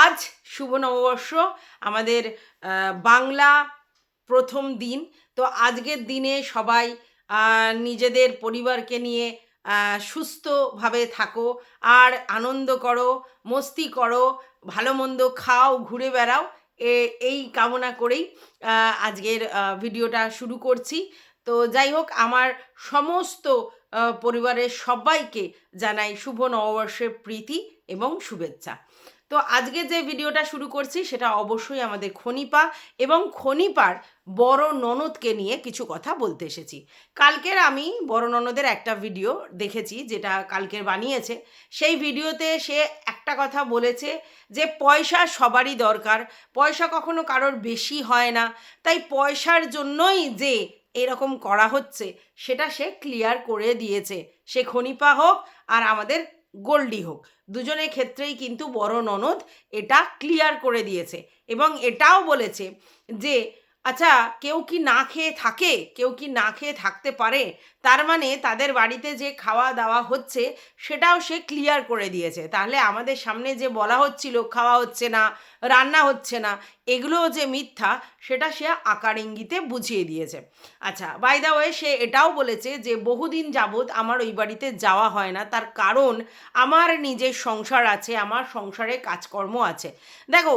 আজ শুভ নববর্ষ। আমাদের বাংলা প্রথম দিন। তো আজকের দিনে সবাই নিজেদের পরিবারকে নিয়ে সুস্থভাবে থাকো আর আনন্দ করো, মস্তি করো, ভালো মন্দ খাও, ঘুরে বেড়াও। এই কামনা করেই আজকের ভিডিওটা শুরু করছি। তো যাই হোক, আমার সমস্ত পরিবারের সবাইকে জানাই শুভ নববর্ষের প্রীতি এবং শুভেচ্ছা। তো আজকে যে ভিডিওটা শুরু করছি সেটা অবশ্যই আমাদের খনিপা এবং খনিপার বড় ননদকে নিয়ে কিছু কথা বলতে এসেছি। কালকের আমি বড় ননদের একটা ভিডিও দেখেছি যেটা কালকের বানিয়েছে। সেই ভিডিওতে সে একটা কথা বলেছে যে পয়সা সবারই দরকার, পয়সা কখনো কারোর বেশি হয় না, তাই পয়সার জন্যই যে এরকম করা হচ্ছে সেটা সে ক্লিয়ার করে দিয়েছে। সে খনিপা হোক আর আমাদের গোল্ডি হোক। দুজনের ক্ষেত্রেই কিন্তু বড় ননদ এটা ক্লিয়ার করে দিয়েছে এবং এটাও বলেছে যে আচ্ছা কেউ কি না খেয়ে থাকে? কেউ কি না খেয়ে থাকতে পারে? তার মানে তাদের বাড়িতে যে খাওয়া দাওয়া হচ্ছে, সেটাও সে ক্লিয়ার করে দিয়েছে। তাহলে আমাদের সামনে যে বলা হচ্ছিল, খাওয়া হচ্ছে না, রান্না হচ্ছে না, এগুলোও যে মিথ্যা, সেটা সে আকার ইঙ্গিতে বুঝিয়ে দিয়েছে। আচ্ছা বাই দা ওয়ে সে এটাও বলেছে যে, বহুদিন যাবৎ আমার ওই বাড়িতে যাওয়া হয় না। তার কারণ, আমার নিজের সংসার আছে, আমার সংসারে কাজকর্ম আছে। দেখো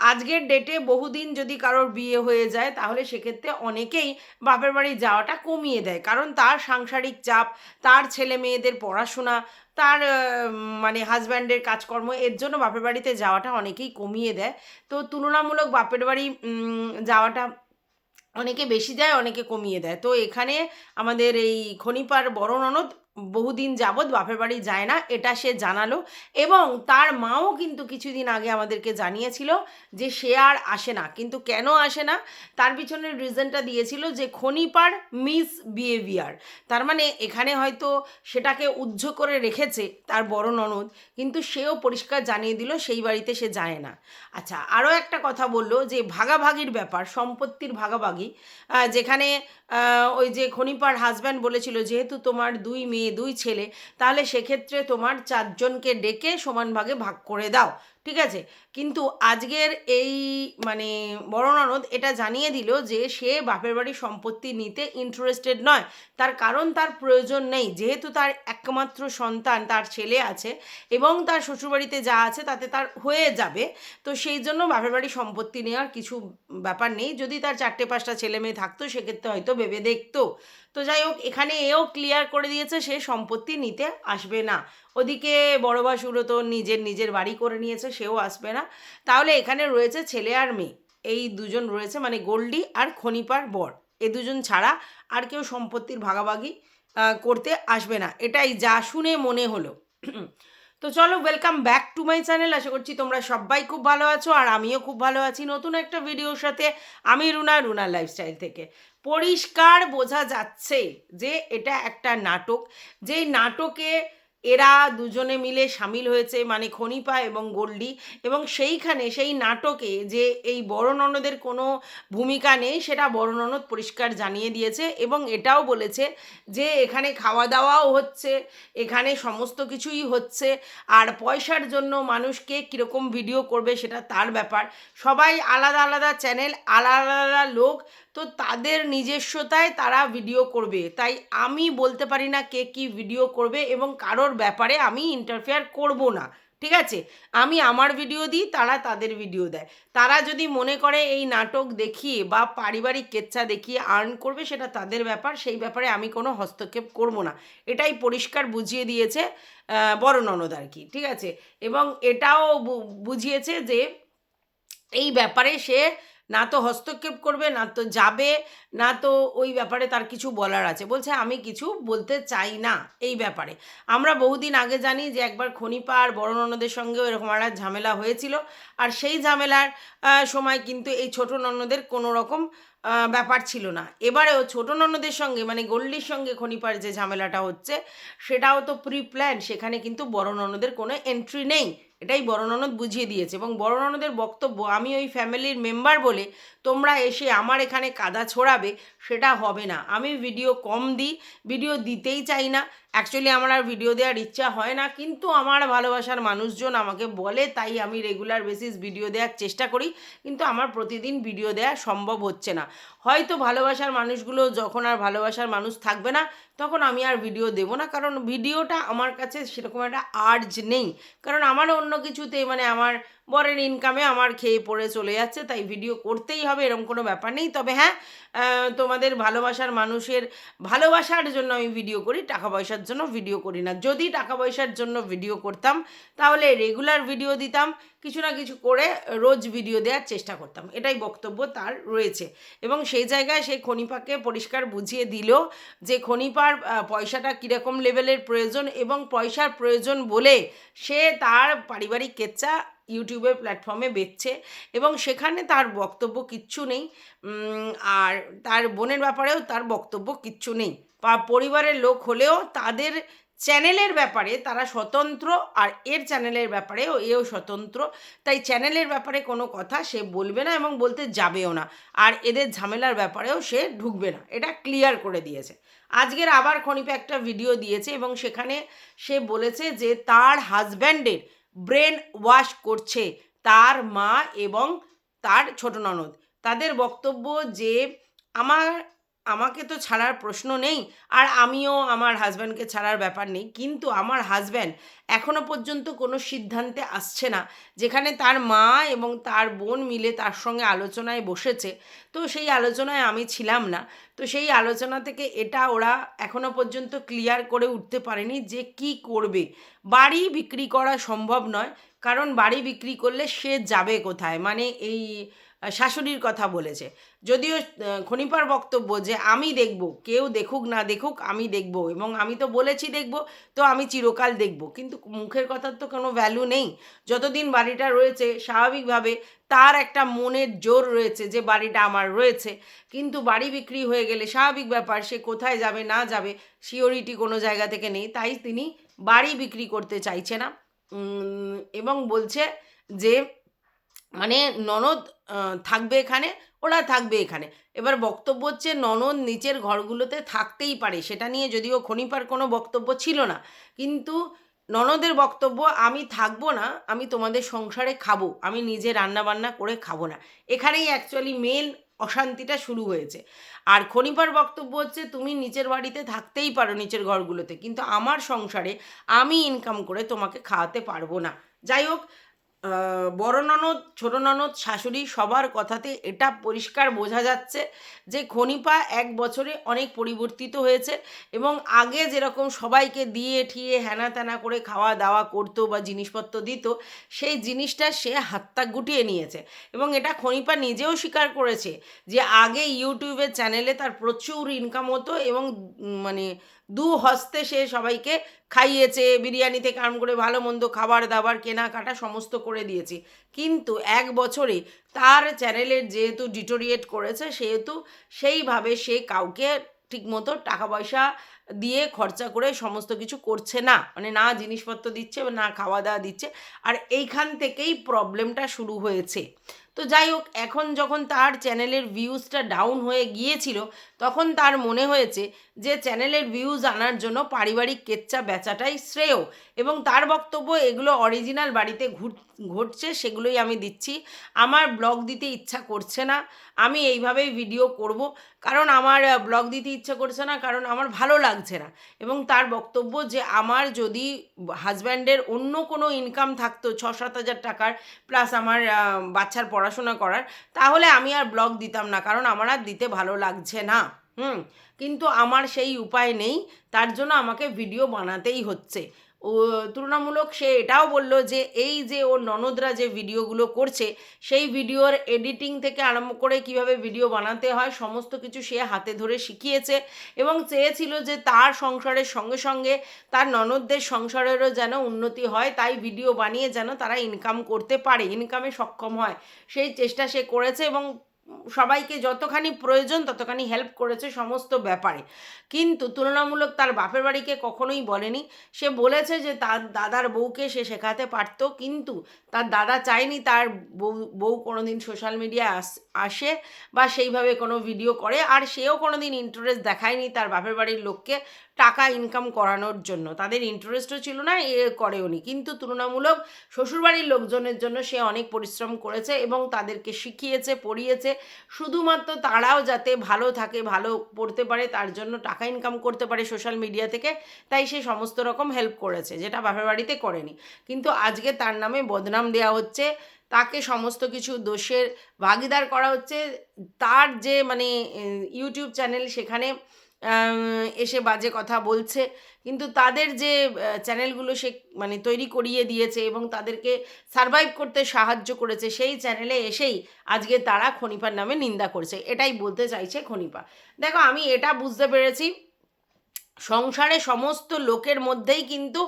আজকের ডেটে বহুদিন যদি কারোর বিয়ে হয়ে যায়, তাহলে সেক্ষেত্রে অনেকেই বাপের বাড়ি যাওয়াটা কমিয়ে দেয়। কারণ তার সাংসারিক চাপ, তার ছেলে মেয়েদের পড়াশোনা, তার মানে হাজব্যান্ডের কাজকর্ম, এর জন্য বাপের বাড়িতে যাওয়াটা অনেকেই কমিয়ে দেয়। তো তুলনামূলক বাপের বাড়ি যাওয়াটা অনেকে বেশি দেয়, অনেকে কমিয়ে দেয়। তো এখানে আমাদের এই খনিপার বড় ননদ বহুদিন যাবৎ বাপের বাড়ি যায় না, এটা সে জানালো এবং তার মাও কিন্তু কিছুদিন আগে আমাদেরকে জানিয়েছিল যে সে আর আসে না। কিন্তু কেন আসে না? তার পিছনের রিজনটা দিয়েছিল যে খনিপার মিস বিহেভিয়ার তার মানে এখানে হয়তো সেটাকে উজ্জ করে রেখেছে তার বড় ননদ, কিন্তু সেও পরিষ্কার জানিয়ে দিল সেই বাড়িতে সে যায় না। আচ্ছা আরও একটা কথা বলল যে ভাগাভাগির ব্যাপার, সম্পত্তির ভাগাভাগি যেখানে ওই যে খনিপার হাজব্যান্ড বলেছিল, যেহেতু তোমার দুই মেয়ে, দুই ছেলে, তাহলে সেক্ষেত্রে তোমার চারজনকে ডেকে সমান ভাগে ভাগ করে দাও। ঠিক আছে? কিন্তু আজকের এই মানে বড় এটা জানিয়ে দিল যে সে বাপের বাড়ির সম্পত্তি নিতে ইন্টারেস্টেড নয়। তার কারণ তার প্রয়োজন নেই। যেহেতু তার একমাত্র সন্তান, তার ছেলে আছে এবং তার শ্বশুরবাড়িতে যা আছে তাতে তার হয়ে যাবে। তো সেই জন্য বাপের বাড়ির সম্পত্তি নেওয়ার কিছু ব্যাপার নেই। যদি তার চারটে পাঁচটা ছেলে মেয়ে থাকতো, সেক্ষেত্রে হয়তো ভেবে দেখতো। তো যাই হোক, এখানে এও ক্লিয়ার করে দিয়েছে সে সম্পত্তি নিতে আসবে না। ওদিকে বড় বাসুরও তো নিজের নিজের বাড়ি করে নিয়েছে, সেও আসবে না। তাহলে এখানে রয়েছে ছেলে আর মেয়ে। এই দুজন রয়েছে মানে গোল্ডি আর খনিপার বর। এ দুজন ছাড়া আর কেউ সম্পত্তির ভাগাভাগি করতে আসবে না। এটাই যা শুনে মনে হলো। তো চলো welcome back to my channel আশা করছি তোমরা সবাই খুব ভালো আছো, আর আমিও খুব ভালো আছি নতুন একটা ভিডিওর সাথে। আমি রুনা রুনা লাইফস্টাইল থেকে। পরিষ্কার বোঝা যাচ্ছে যে এটা একটা নাটক। যেই নাটকে এরা দুজনে মিলে সামিল হয়েছে মানে খনিপা এবং গোল্ডি এবং সেইখানে সেই নাটকে যে এই বড় ননদের কোনো ভূমিকা নেই, সেটা বড় ননদ পরিষ্কার জানিয়ে দিয়েছে এবং এটাও বলেছে যে এখানে খাওয়া দাওয়াও হচ্ছে, এখানে সমস্ত কিছুই হচ্ছে, আর পয়সার জন্য মানুষকে কীরকম ভিডিও করবে সেটা তার ব্যাপার। সবাই আলাদা আলাদা চ্যানেল আলাদা আলাদা লোক তো তাদের নিজস্বতায় তারা ভিডিও করবে। তাই আমি বলতে পারি না কে কি ভিডিও করবে এবং কারোর ব্যাপারে আমি ইন্টারফেয়ার করব না, ঠিক আছে? আমি আমার ভিডিও দিই, তারা তাদের ভিডিও দেয়। তারা যদি মনে করে এই নাটক দেখিয়ে বা পারিবারিক কেচ্ছা দেখিয়ে আর্ন করবে, সেটা তাদের ব্যাপার, সেই ব্যাপারে আমি কোনো হস্তক্ষেপ করব না। এটাই পরিষ্কার বুঝিয়ে দিয়েছে বড় ননদ আর কি, ঠিক আছে? এবং এটাও বুঝিয়েছে যে এই ব্যাপারে সে না তো হস্তক্ষেপ করবে, না তো যাবে, না তো ওই ব্যাপারে তার কিছু বলার আছে। বলছে, আমি কিছু বলতে চাই না। এই ব্যাপারে। আমরা বহুদিন আগে জানি যে একবার খনিপা আর বড় ননদের সঙ্গেও এরকম একটা ঝামেলা হয়েছিল। আর সেই ঝামেলার সময় কিন্তু এই ছোট ননদের কোনো রকম ব্যাপার ছিল না। এবারেও ছোট ননদের সঙ্গে মানে গোল্ডির সঙ্গে খনিপার যে ঝামেলাটা হচ্ছে, সেটাও তো প্রি প্ল্যান সেখানে কিন্তু বড় ননদের কোনো এন্ট্রি নেই। এটাই বড় ননদ বুঝিয়ে দিয়েছে এবং বড় ননদের বক্তব্য আমি ওই ফ্যামিলির মেম্বার বলে তোমরা এসে আমার এখানে কাদা ছড়াবে, সেটা হবে না। আমি ভিডিও কম দিই ভিডিও দিতেই চাই না। অ্যাকচুয়ালি আমার আর ভিডিও দেওয়ার ইচ্ছা হয় না, কিন্তু আমার ভালোবাসার মানুষজন আমাকে বলে, তাই আমি রেগুলার বেসিস ভিডিও দেওয়ার চেষ্টা করি, কিন্তু আমার প্রতিদিন ভিডিও দেওয়া সম্ভব হচ্ছে না। হয়তো ভালোবাসার মানুষগুলো যখন আর ভালোবাসার মানুষ থাকবে না, তখন আমি আর ভিডিও দেবো না, কারণ ভিডিওটা আমার কাছে সেরকম একটা আর্জ নেই। কারণ আমার অন্য কিছুতে মানে আমার বরের ইনকামে আমার খেয়ে পড়ে চলে যাচ্ছে, তাই ভিডিও করতেই হবে এরকম কোনো ব্যাপার নেই। তবে হ্যাঁ তোমাদের ভালোবাসার মানুষের, ভালোবাসার জন্য আমি ভিডিও করি, টাকা পয়সার জন্য ভিডিও করি না। যদি টাকা পয়সার জন্য ভিডিও করতাম, তাহলে রেগুলার ভিডিও দিতাম, কিছু না কিছু করে রোজ ভিডিও দেওয়ার চেষ্টা করতাম। এটাই বক্তব্য তার রয়েছে। এবং সেই জায়গায় সেই খনিপাকে পরিষ্কার বুঝিয়ে দিল যে খনিপার পয়সাটা কীরকম লেভেলের প্রয়োজন এবং পয়সার প্রয়োজন বলে সে তার পারিবারিক কেচ্চা ইউটিউবের প্ল্যাটফর্মে বেচছে এবং সেখানে তার বক্তব্য কিচ্ছু নেই। আর তার বোনের ব্যাপারেও তার বক্তব্য কিচ্ছু নেই। পরিবারের লোক হলেও তাদের চ্যানেলের ব্যাপারে তারা স্বতন্ত্র আর এর চ্যানেলের ব্যাপারেও এও স্বতন্ত্র। তাই চ্যানেলের ব্যাপারে কোনো কথা সে বলবে না এবং বলতে যাবেও না। আর এদের ঝামেলার ব্যাপারেও সে ঢুকবে না। এটা ক্লিয়ার করে দিয়েছে। আজকের আবার খনিপে একটা ভিডিও দিয়েছে এবং সেখানে সে বলেছে যে তার হাজব্যান্ডের ব্রেন ওয়াশ করছে তার মা এবং তার ছোট ননদ। তাদের বক্তব্য যে আমার আমাকে তো ছাড়ার প্রশ্ন নেই আর আমিও আমার হাজব্যান্ডকে ছাড়ার ব্যাপার নেই। কিন্তু আমার হাজব্যান্ড এখনও পর্যন্ত কোনো সিদ্ধান্তে আসছে না। যেখানে তার মা এবং তার বোন মিলে তার সঙ্গে আলোচনায় বসেছে। তো সেই আলোচনায় আমি ছিলাম না। তো সেই আলোচনা থেকে এটা ওরা এখনও পর্যন্ত ক্লিয়ার করে উঠতে পারেনি যে কি করবে। বাড়ি বিক্রি করা সম্ভব নয়। কারণ বাড়ি বিক্রি করলে সে যাবে কোথায়? মানে এই শাশুড়ির কথা বলেছে। যদিও খনিপার বক্তব্য যে আমি দেখব, কেউ দেখুক না দেখুক, আমি দেখব এবং আমি তো বলেছি দেখব, তো আমি চিরকাল দেখব। কিন্তু মুখের কথার তো কোনো ভ্যালু নেই। যতদিন বাড়িটা রয়েছে, স্বাভাবিকভাবে তার একটা মনের জোর রয়েছে যে বাড়িটা আমার রয়েছে। কিন্তু বাড়ি বিক্রি হয়ে গেলে স্বাভাবিক ব্যাপার, সে কোথায় যাবে, না যাবে, সিওরিটি কোনো জায়গা থেকে নেই। তাই তিনি বাড়ি বিক্রি করতে চাইছে না। এবং বলছে যে মানে ননদ থাকবে এখানে, ওরা থাকবে এখানে। এবার বক্তব্য হচ্ছে ননদ নিচের ঘরগুলোতে থাকতেই পারে, সেটা নিয়ে যদিও খনিপার কোনো বক্তব্য ছিল না। কিন্তু ননদের বক্তব্য, আমি থাকব না, আমি তোমাদের সংসারে খাব, আমি নিজে রান্না বান্না করে খাব না। এখানেই অ্যাকচুয়ালি মেন অশান্তিটা শুরু হয়েছে। আর খনিপার বক্তব্য হচ্ছে, তুমি নিচের বাড়িতে থাকতেই পারো নিচের ঘরগুলোতে, কিন্তু আমার সংসারে আমি ইনকাম করে তোমাকে খাওয়াতে পারব না। যাই হোক বড় ননদ, ছোট ননদ, শাশুড়ি সবার কথাতে এটা পরিষ্কার বোঝা যাচ্ছে যে খনিপা এক বছরে অনেক পরিবর্তিত হয়েছে এবং আগে যেরকম সবাইকে দিয়ে ঠিয়ে হ্যানা ত্যানা করে খাওয়া দাওয়া করতো বা জিনিসপত্র দিত, সেই জিনিসটা সে হাতটা গুটিয়ে নিয়েছে এবং এটা খনিপা নিজেও স্বীকার করেছে যে আগে ইউটিউবের চ্যানেলে তার প্রচুর ইনকাম হতো এবং মানে দু হস্তে সে সবাইকে খাইয়েছে, বিরিয়ানি থেকে আরম্ভ করে ভালো মন্দ খাবার দাবার, কেনাকাটা সমস্ত করে দিয়েছি। কিন্তু এক বছরে তার চ্যানেলের যেহেতু ডিটোরিয়েট করেছে, সেহেতু সেইভাবে সে কাউকে ঠিকমতো টাকা পয়সা দিয়ে খরচা করে সমস্ত কিছু করছে না। মানে না জিনিসপত্র দিচ্ছে, না খাওয়া দাওয়া দিচ্ছে। আর এইখান থেকেই প্রবলেমটা শুরু হয়েছে। তো যাই হোক, এখন যখন তার চ্যানেলের ভিউজটা ডাউন হয়ে গিয়েছিল, তখন তার মনে হয়েছে যে চ্যানেলের ভিউজ আনার জন্য পারিবারিক কেচ্চা বেচাটাই শ্রেয় এবং তার বক্তব্য এগুলো অরিজিনাল বাড়িতে ঘটছে সেগুলোই আমি দিচ্ছি। আমার ব্লগ দিতে ইচ্ছা করছে না, আমি এইভাবেই ভিডিও করব কারণ আমার ব্লগ দিতে ইচ্ছা করছে না, কারণ আমার ভালো লাগছে না এবং তার বক্তব্য যে আমার যদি হাজব্যান্ডের অন্য কোনো ইনকাম থাকতো ছ সাত হাজার টাকার প্লাস আমার বাচ্চার পড়াশোনা করার, তাহলে আমি আর ব্লগ দিতাম না, কারণ আমার আর দিতে ভালো লাগছে না। হুম, কিন্তু আমার সেই উপায় নেই, তার জন্য আমাকে ভিডিও বানাতেই হচ্ছে। তুলনামূলক সে এটাও বলল যে এই যে ওর ননদরা যে ভিডিওগুলো করছে, সেই ভিডিওর এডিটিং থেকে আরম্ভ করে কীভাবে ভিডিও বানাতে হয়, সমস্ত কিছু সে হাতে ধরে শিখিয়েছে এবং চেয়েছিল যে তার সংসারের সঙ্গে সঙ্গে তার ননদদের সংসারেরও যেন উন্নতি হয়, তাই ভিডিও বানিয়ে যেন তারা ইনকাম করতে পারে ইনকামে সক্ষম হয়। সেই চেষ্টা সে করেছে এবং সবাইকে যতখানি প্রয়োজন, ততখানি হেল্প করেছে সমস্ত ব্যাপারে। কিন্তু তুলনামূলক তার বাপের বাড়িকে কখনোই বলেনি। সে বলেছে যে, তার দাদার বউকে সে শেখাতে পারতো, কিন্তু তার দাদা চায়নি তার বউ বউ কোনোদিন সোশ্যাল মিডিয়ায় আসে বা সেইভাবে কোনো ভিডিও করে। আর সেও কোনোদিন ইন্টারেস্ট দেখায়নি তার বাপের বাড়ির লোককে। টাকা ইনকাম করানোর জন্য। তাদের ইন্টারেস্টও ছিল না, এ করেওনি কিন্তু তুলনামূলক শ্বশুরবাড়ির লোকজনের জন্য সে অনেক পরিশ্রম করেছে এবং তাদেরকে শিখিয়েছে, পড়িয়েছে। শুধুমাত্র তারাও যাতে ভালো থাকে, ভালো পড়তে পারে, তার জন্য টাকা ইনকাম করতে পারে সোশ্যাল মিডিয়া থেকে। তাই সে সমস্ত রকম হেল্প করেছে, যেটা বাপের বাড়িতে করেনি। কিন্তু আজকে তার নামে বদনাম দেওয়া হচ্ছে। তাকে সমস্ত কিছু দোষের ভাগিদার করা হচ্ছে। তার যে মানে ইউটিউব চ্যানেল সেখানে এসে বাজে কথা বলছে। কিন্তু তাদের যে চ্যানেলগুলো সে মানে তৈরি করিয়ে দিয়েছে এবং তাদেরকে সারভাইভ করতে সাহায্য করেছে, সেই চ্যানেলে এসেই আজকে তারা খনিপার নামে নিন্দা করছে। এটাই বলতে চাইছে খনিপা। দেখো, আমি এটা বুঝতে পেরেছি, সংসারে সমস্ত লোকের মধ্যেই কিন্তু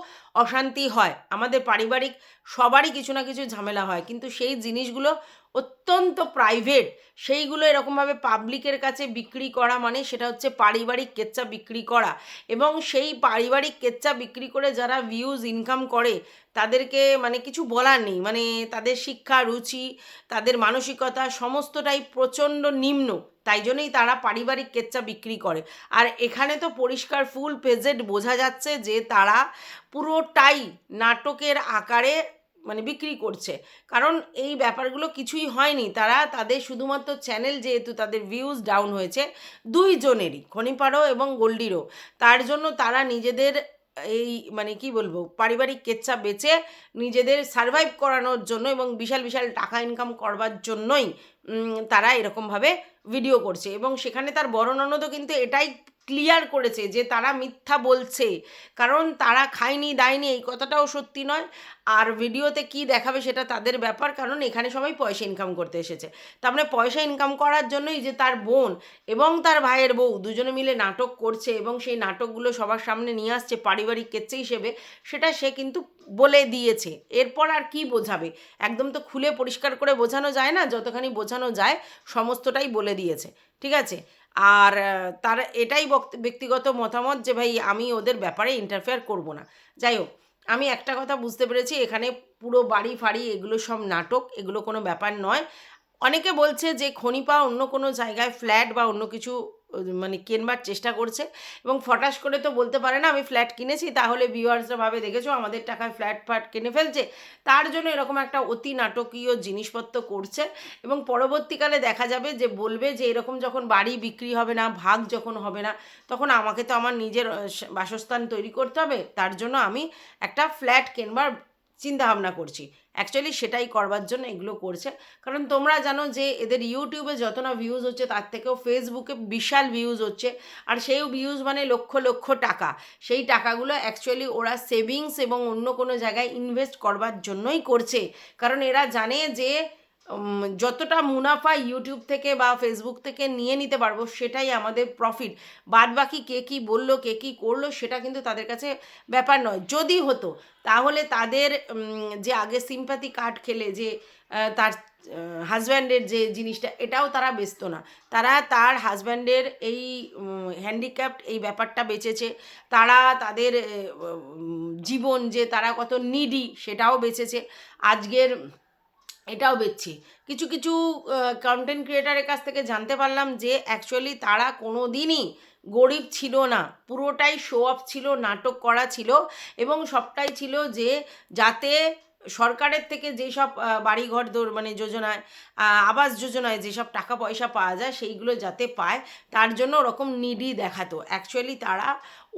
অশান্তি হয়। আমাদের পারিবারিক সবারই কিছু না কিছু ঝামেলা হয়। কিন্তু সেই জিনিসগুলো অত্যন্ত প্রাইভেট সেইগুলো এরকমভাবে পাবলিকের কাছে বিক্রি করা মানে সেটা হচ্ছে পারিবারিক কেচ্চা বিক্রি করা। এবং সেই পারিবারিক কেচ্চা বিক্রি করে যারা ভিউজ ইনকাম করে, তাদেরকে মানে কিছু বলার নেই। মানে তাদের শিক্ষা, রুচি, তাদের মানসিকতা সমস্তটাই প্রচণ্ড নিম্ন। তাই জন্যই তারা পারিবারিক কেচ্চা বিক্রি করে। আর এখানে তো পরিষ্কার ফুল পেজেড বোঝা যাচ্ছে যে তারা পুরোটাই নাটকের আকারে মানে বিক্রি করছে। কারণ এই ব্যাপারগুলো কিছুই হয়নি। তারা তাদের শুধুমাত্র চ্যানেল যেহেতু তাদের ভিউজ ডাউন হয়েছে, দুইজনেরই খনিপাড়ো এবং গোল্ডিরও। তার জন্য তারা নিজেদের এই মানে কি বলব, পারিবারিক কেচ্ছা বেচে নিজেদের সারভাইভ করানোর জন্য এবং বিশাল বিশাল টাকা ইনকাম করবার জন্যই তারা এরকমভাবে ভিডিও করছে এবং সেখানে তার বড় কিন্তু এটাই ক্লিয়ার করেছে যে তারা মিথ্যা বলছে। কারণ তারা খায়নি, দায়নি, এই কথাটাও সত্যি নয়। আর ভিডিওতে কি দেখাবে সেটা তাদের ব্যাপার, কারণ এখানে সবাই পয়সা ইনকাম করতে এসেছে। তার মানে পয়সা ইনকাম করার জন্যই যে তার বোন এবং তার ভাইয়ের বউ দুজনে মিলে নাটক করছে এবং সেই নাটকগুলো সবার সামনে নিয়ে আসছে পারিবারিক কেচ্ছে হিসেবে, সেটা সে কিন্তু বলে দিয়েছে। এরপর আর কি বোঝাবে? একদম তো খুলে পরিষ্কার করে বোঝানো যায় না, যতখানি বোঝানো যায়, সমস্তটাই বলে দিয়েছে, ঠিক আছে? আর তার এটাই ব্যক্তিগত মতামত যে ভাই আমি ওদের ব্যাপারে ইন্টারফেয়ার করব না। যাই হোক, আমি একটা কথা বুঝতে পেরেছি, এখানে পুরো বাড়ি ফাড়ি এগুলো সব নাটক, এগুলো কোনো ব্যাপার নয়। অনেকে বলছে যে খনিপা অন্য কোনো জায়গায় ফ্ল্যাট বা অন্য কিছু মানে কেনবার চেষ্টা করছে এবং ফটাস করে তো বলতে পারে না, আমি ফ্ল্যাট কিনেছি, তাহলে ভিউয়ার্সরা ভাবে দেখেছ আমাদের টাকায় ফ্ল্যাট ফ্ল্যাট কিনে ফেলছে। তার জন্য এরকম একটা অতি নাটকীয় জিনিসপত্র করছে এবং পরবর্তীকালে দেখা যাবে যে বলবে যে এরকম যখন বাড়ি বিক্রি হবে না, ভাগ যখন হবে না, তখন আমাকে তো আমার নিজের বাসস্থান তৈরি করতে হবে। তার জন্য আমি একটা ফ্ল্যাট কেনবার চিন্তা ভাবনা করছি। অ্যাকচুয়ালি সেটাই করবার জন্য এগুলো করছে। কারণ তোমরা জানো যে এদের ইউটিউবে যত না ভিউজ হচ্ছে, তার থেকেও ফেসবুকে বিশাল ভিউজ হচ্ছে। আর সেই ভিউজ মানে লক্ষ লক্ষ টাকা। সেই টাকাগুলো অ্যাকচুয়ালি ওরা সেভিংস এবং অন্য কোনো জায়গায় ইনভেস্ট করবার জন্যই করছে। কারণ এরা জানে যে যতটা মুনাফা ইউটিউব থেকে বা ফেসবুক থেকে নিয়ে নিতে পারব, সেটাই আমাদের প্রফিট বাদ বাকি কে কী বলল, কে কী করল, সেটা কিন্তু তাদের কাছে ব্যাপার নয়। যদি হতো, তাহলে তাদের যে আগে সিম্প্যাথি কার্ড খেলে, যে তার হাজব্যান্ডের যে জিনিসটা, এটাও তারা বেচতো না। তারা তার হাজব্যান্ডের এই হ্যান্ডিক্যাপ্ট এই ব্যাপারটা বেঁচেছে। তারা তাদের জীবন যে তারা কত নিডি সেটাও বেঁচেছে। আজকের এটাও বেচছি কিছু কিছু কন্টেন্ট ক্রিয়েটারের কাছ থেকে জানতে পারলাম যে অ্যাকচুয়ালি তারা কোনো দিনই গরিব ছিল না। পুরোটাই শো অফ ছিল, নাটক করা ছিল এবং সবটাই ছিল যে যাতে সরকারের থেকে যেসব বাড়িঘর দৌড় মানে যোজনায় আবাস যোজনায় যেসব টাকা পয়সা পাওয়া যায়, সেইগুলো যাতে পায়, তার জন্য ওরকম নিডি দেখাতো। অ্যাকচুয়ালি তারা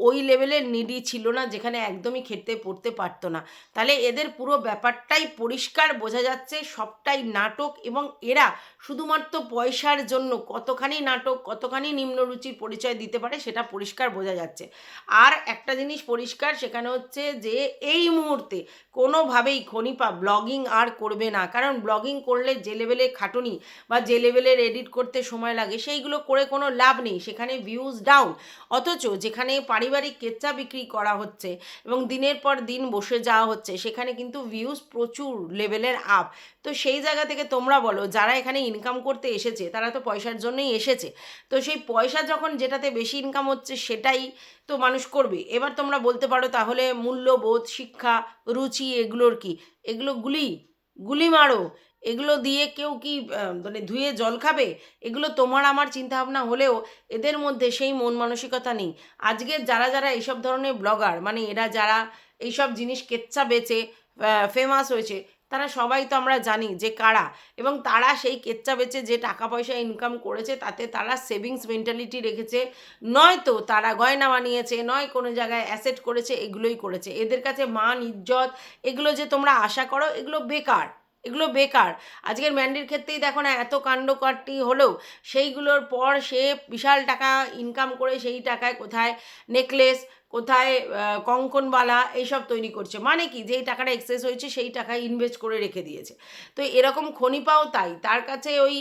ওই লেভেলের নিডি ছিল না, যেখানে একদমই খেতে পড়তে পারতো না। তাহলে এদের পুরো ব্যাপারটাই পরিষ্কার বোঝা যাচ্ছে, সবটাই নাটক এবং এরা শুধুমাত্র পয়সার জন্য কতখানি নাটক, কতখানি নিম্নরুচির পরিচয় দিতে পারে সেটা পরিষ্কার বোঝা যাচ্ছে। আর একটা জিনিস পরিষ্কার, সেখানে হচ্ছে যে এই মুহূর্তে কোনোভাবেই খনিপা ব্লগিং আর করবে না। কারণ ব্লগিং করলে যে লেভেলে খাটুনি বা যে লেভেলের এডিট করতে সময় লাগে, সেইগুলো করে কোনো লাভ নেই। সেখানে ভিউজ ডাউন অথচ যেখানে পারিবারিক কেচ্চা বিক্রি করা হচ্ছে এবং দিনের পর দিন বসে যাওয়া হচ্ছে, সেখানে কিন্তু ভিউজ প্রচুর লেভেলের আপ তো সেই জায়গা থেকে তোমরা বলো, যারা এখানে ইনকাম করতে এসেছে, তারা তো পয়সার জন্যই এসেছে। তো সেই পয়সা যখন যেটাতে বেশি ইনকাম হচ্ছে সেটাই তো মানুষ করবে। এবার তোমরা বলতে পারো তাহলে মূল্যবোধ, শিক্ষা, রুচি এগুলোর কি? এগুলো গুলি গুলি মারো। এগুলো দিয়ে কেউ কি মানে ধুয়ে জল খাবে? এগুলো তোমার আমার চিন্তাভাবনা হলেও এদের মধ্যে সেই মন মানসিকতা নেই। আজকের যারা যারা এইসব ধরনের ব্লগার মানে এরা যারা এইসব জিনিস কেচ্ছা বেচে ফেমাস হয়েছে তারা সবাই তো আমরা জানি যে কারা এবং তারা সেই কেচ্চা বেচে যে টাকা পয়সা ইনকাম করেছে তাতে তারা সেভিংস মেন্টালিটি রেখেছে। নয়তো তারা গয়না বানিয়েছে, নয় কোনো জায়গায় অ্যাসেট করেছে, এগুলোই করেছে। এদের কাছে মান, ইজ্জত, এগুলো যে তোমরা আশা করো, এগুলো বেকার এগুলো বেকার। আজকের ম্যান্ডির ক্ষেত্রেই দেখো না এত কাণ্ডকারটি হলেও সেইগুলোর পর সে বিশাল টাকা ইনকাম করে সেই টাকায় কোথায় নেকলেস কোথায় কঙ্কনবালা এইসব তৈরি করছে। মানে কি? যেই টাকাটা এক্সেস হয়েছে, সেই টাকা ইনভেস্ট করে রেখে দিয়েছে। তো এরকম খনিপাও তাই। তার কাছে ওই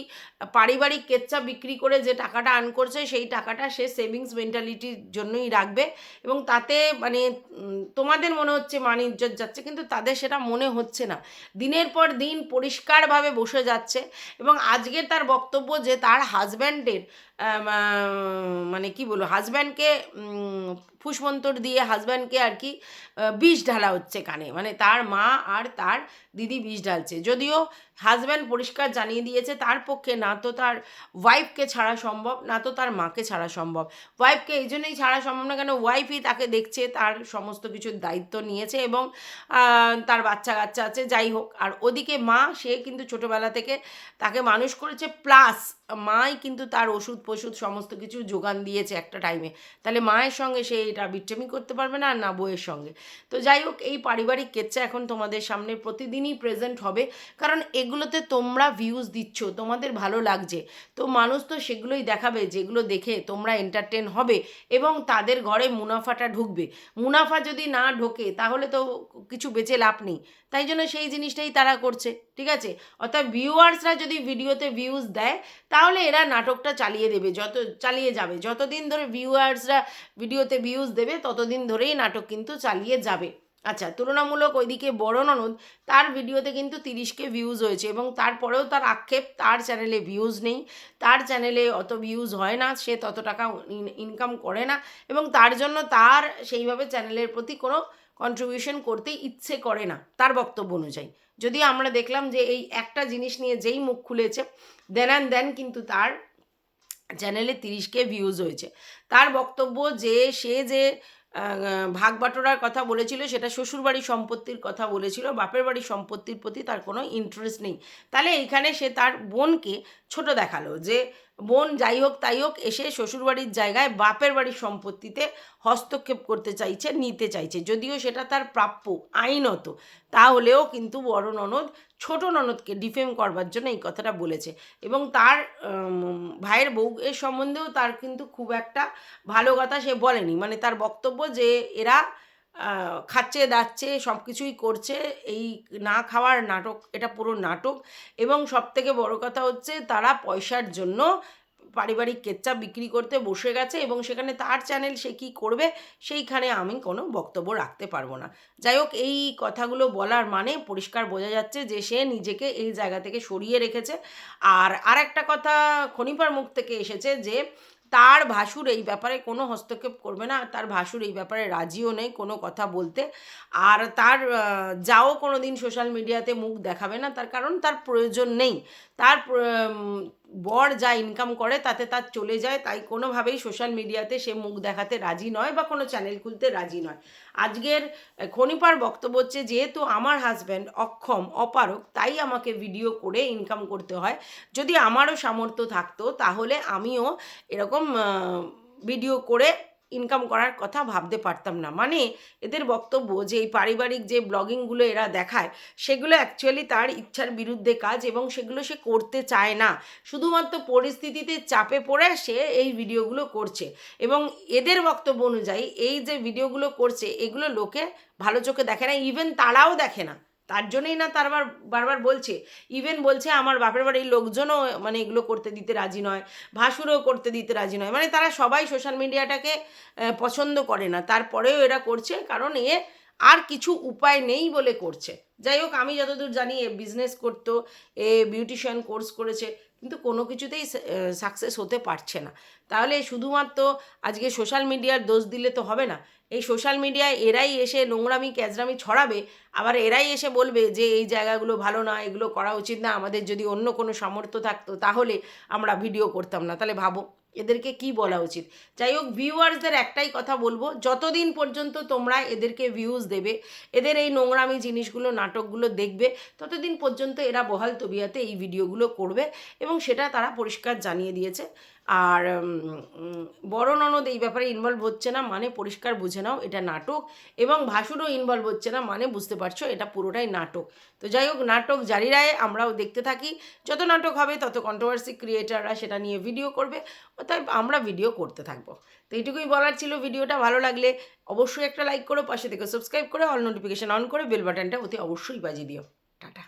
পারিবারিক কেচ্চা বিক্রি করে যে টাকাটা আর্ন করছে, সেই টাকাটা সে সেভিংস মেন্টালিটির জন্যই রাখবে। এবং তাতে মানে তোমাদের মনে হচ্ছে মান ইজ্জত যাচ্ছে, কিন্তু তাদের সেটা মনে হচ্ছে না। দিনের পর দিন পরিষ্কারভাবে বসে যাচ্ছে। এবং আজকে তার বক্তব্য যে তার হাজব্যান্ডের মানে কি বলব হাজব্যান্ডকে ফুসমন্তর দিয়ে হাজব্যান্ডকে আর কি বিষ ঢালা হচ্ছে কানে। মানে তার মা আর তার দিদি বিষ ঢালছে। যদিও হাজব্যান্ড পরিষ্কার জানিয়ে দিয়েছে, তার পক্ষে না তো তার ওয়াইফকে ছাড়া সম্ভব, না তো তার মাকে ছাড়া সম্ভব। ওয়াইফকে এই জন্যই ছাড়া সম্ভব না কেন ওয়াইফই তাকে দেখছে, তার সমস্ত কিছুর দায়িত্ব নিয়েছে এবং তার বাচ্চা কাচ্চা আছে, যাই হোক। আর ওদিকে মা, সে কিন্তু ছোটোবেলা থেকে তাকে মানুষ করেছে প্লাস মাই কিন্তু তার ওষুধ পশুধ সমস্ত কিছু যোগান দিয়েছে একটা টাইমে তাহলে মায়ের সঙ্গে সে এটা বিট্রেমি করতে পারবে না, আর না বইয়ের সঙ্গে। তো যাই হোক, এই পারিবারিক কেচ্চা এখন তোমাদের সামনে প্রতিদিনই প্রেজেন্ট হবে। কারণ এগুলোতে তোমরা ভিউজ দিচ্ছ, তোমাদের ভালো লাগছে। তো মানুষ তো সেগুলোই দেখাবে, যেগুলো দেখে তোমরা এন্টারটেন হবে এবং তাদের ঘরে মুনাফাটা ঢুকবে। মুনাফা যদি না ঢোকে, তাহলে তো কিছু বেঁচে লাভ নেই। তাই জন্য সেই জিনিসটাই তারা করছে, ঠিক আছে? অর্থাৎ ভিউয়ার্সরা যদি ভিডিওতে ভিউজ দেয়, তাহলে এরা নাটকটা চালিয়ে দেবে, যত, চালিয়ে যাবে। যতদিন ধরে ভিউয়ার্সরা ভিডিওতে ভিউজ দেবে, ততদিন ধরেই নাটক কিন্তু চালিয়ে যাবে। আচ্ছা তুলনামূলক ওইদিকে বড় ননদ, তার ভিডিওতে কিন্তু তিরিশকে ভিউজ হয়েছে এবং তারপরেও তার আক্ষেপ, তার চ্যানেলে ভিউজ নেই, তার চ্যানেলে অত ভিউজ হয় না, সে তত টাকা ইনকাম করে না এবং তার জন্য তার সেইভাবে চ্যানেলের প্রতি কোনো কন্ট্রিবিউশন করতে ইচ্ছে করে না, তার বক্তব্য অনুযায়ী। যদি আমরা দেখলাম যে এই একটা জিনিস নিয়ে যেই মুখ খুলেছে দেন অ্যান্ড দেন কিন্তু তার চ্যানেলে তিরিশকে ভিউজ হয়েছে। তার বক্তব্য যে, সে যে ভাগ বাটোরার কথা বলেছিল, সেটা শ্বশুরবাড়ির সম্পত্তির কথা বলেছিল, বাপের বাড়ির সম্পত্তির প্রতি তার কোনো ইন্টারেস্ট নেই। তাহলে এইখানে সে তার বোনকে ছোট দেখাল যে বোন যাই হোক তাই হোক এসে শ্বশুরবাড়ির জায়গায় বাপের বাড়ির সম্পত্তিতে হস্তক্ষেপ করতে চাইছে, নিতে চাইছে। যদিও সেটা তার প্রাপ্য আইনত, তাহলেও কিন্তু বড় ননদ, ছোট ননদকে ডিফেম করবার জন্য এই কথাটা বলেছে। এবং তার ভাইয়ের বউ এর সম্বন্ধেও তার কিন্তু খুব একটা ভালো কথা সে বলেনি। মানে তার বক্তব্য যে এরা খাচ্ছে, দাচ্ছে সব কিছুই করছে, এই না খাওয়ার নাটক, এটা পুরো নাটক। এবং সব থেকে বড় কথা হচ্ছে, তারা পয়সার জন্য পারিবারিক কেচ্চা বিক্রি করতে বসে গেছে এবং সেখানে তার চ্যানেল সে কী করবে, সেইখানে আমি কোনো বক্তব্য রাখতে পারব না। যাই হোক, এই কথাগুলো বলার মানে পরিষ্কার বোঝা যাচ্ছে যে সে নিজেকে এই জায়গা থেকে সরিয়ে রেখেছে। আর আর একটা কথা খনিপার মুখ থেকে এসেছে যে তার ভাসুর এই ব্যাপারে কোনো হস্তক্ষেপ করবে না, তার ভাসুর এই ব্যাপারে রাজিও নেই কোনো কথা বলতে। আর তার যাও কোনো দিন সোশ্যাল মিডিয়াতে মুখ দেখাবে না, তার কারণ তার প্রয়োজন নেই। তার বর যা ইনকাম করে তাতে তার চলে যায়, তাই কোনোভাবেই সোশ্যাল মিডিয়াতে সে মুখ দেখাতে রাজি নয় বা কোনো চ্যানেল খুলতে রাজি নয়। আজকের খনিপার বক্তব্য হচ্ছে, যেহেতু আমার হাজব্যান্ড অক্ষম অপারক তাই আমাকে ভিডিও করে ইনকাম করতে হয়। যদি আমারও সামর্থ্য থাকতো, তাহলে আমিও এরকম ভিডিও করে ইনকাম করার কথা ভাবতে পারতাম না। মানে এদের বক্তব্য যে এই পারিবারিক যে ব্লগিংগুলো এরা দেখায়, সেগুলো অ্যাকচুয়ালি তার ইচ্ছার বিরুদ্ধে কাজ এবং সেগুলো সে করতে চায় না। শুধুমাত্র পরিস্থিতিতে চাপে পড়ে সে এই ভিডিওগুলো করছে এবং এদের বক্তব্য অনুযায়ী এই যে ভিডিওগুলো করছে, এগুলো লোকে ভালো চোখে দেখে না ইভেন তারাও দেখে না। তার জন্যই না তারবার, বারবার বলছে। ইভেন বলছে আমার বাপের বাড়ির লোকজনও মানে এগুলো করতে দিতে রাজি নয়, ভাসুরও করতে দিতে রাজি নয়। মানে তারা সবাই সোশ্যাল মিডিয়াটাকে পছন্দ করে না। তারপরেও এরা করছে কারণ এ আর কিছু উপায় নেই বলে করছে। যাই হোক, আমি যতদূর জানি এ বিজনেস করতো, এ বিউটিশিয়ান কোর্স করেছে, কিন্তু কোনো কিছুতেই সাকসেস হতে পারছে না। তাহলে শুধুমাত্র আজকে সোশ্যাল মিডিয়ার দোষ দিলে তো হবে না। এই সোশ্যাল মিডিয়ায় এরাই এসে নোংরামি, ক্যাজরামি ছড়াবে। আবার এরাই এসে বলবে যে, এই জায়গাগুলো ভালো না, এগুলো করা উচিত না। আমাদের যদি অন্য কোনো সামর্থ্য থাকতো, তাহলে আমরা ভিডিও করতাম না। তাহলে ভাবো, এদেরকে কি বলা উচিত? যাই হোক ভিউয়ার্সদের একটাই কথা বলব, যতদিন পর্যন্ত তোমরা এদেরকে ভিউজ দেবে, এদের এই নোংরামি জিনিসগুলো, নাটকগুলো দেখবে, ততদিন পর্যন্ত এরা বহাল তবিয়াতে এই ভিডিওগুলো করবে এবং সেটা তারা পরিষ্কার জানিয়ে দিয়েছে। আর বড় ননদ এই ব্যাপারে ইনভলভ হচ্ছে না মানে পরিষ্কার বুঝে নাও, এটা নাটক এবং ভাসুরও ইনভলভ হচ্ছে না মানে বুঝতে পারছ, এটা পুরোটাই নাটক। তো যাই হোক, নাটক জারি রায় আমরাও দেখতে থাকি, যত নাটক হবে তত কন্ট্রোভার্সি ক্রিয়েটাররা সেটা নিয়ে ভিডিও করবে তাই আমরা ভিডিও করতে থাকব। তো এইটুকুই বলার ছিল ভিডিওটা, ভালো লাগলে অবশ্যই একটা লাইক করো, পাশে থেকে সাবস্ক্রাইব করে অল নোটিফিকেশন অন করে বেল বাটনটা অতি অবশ্যই বাজিয়ে দিও। টাটা।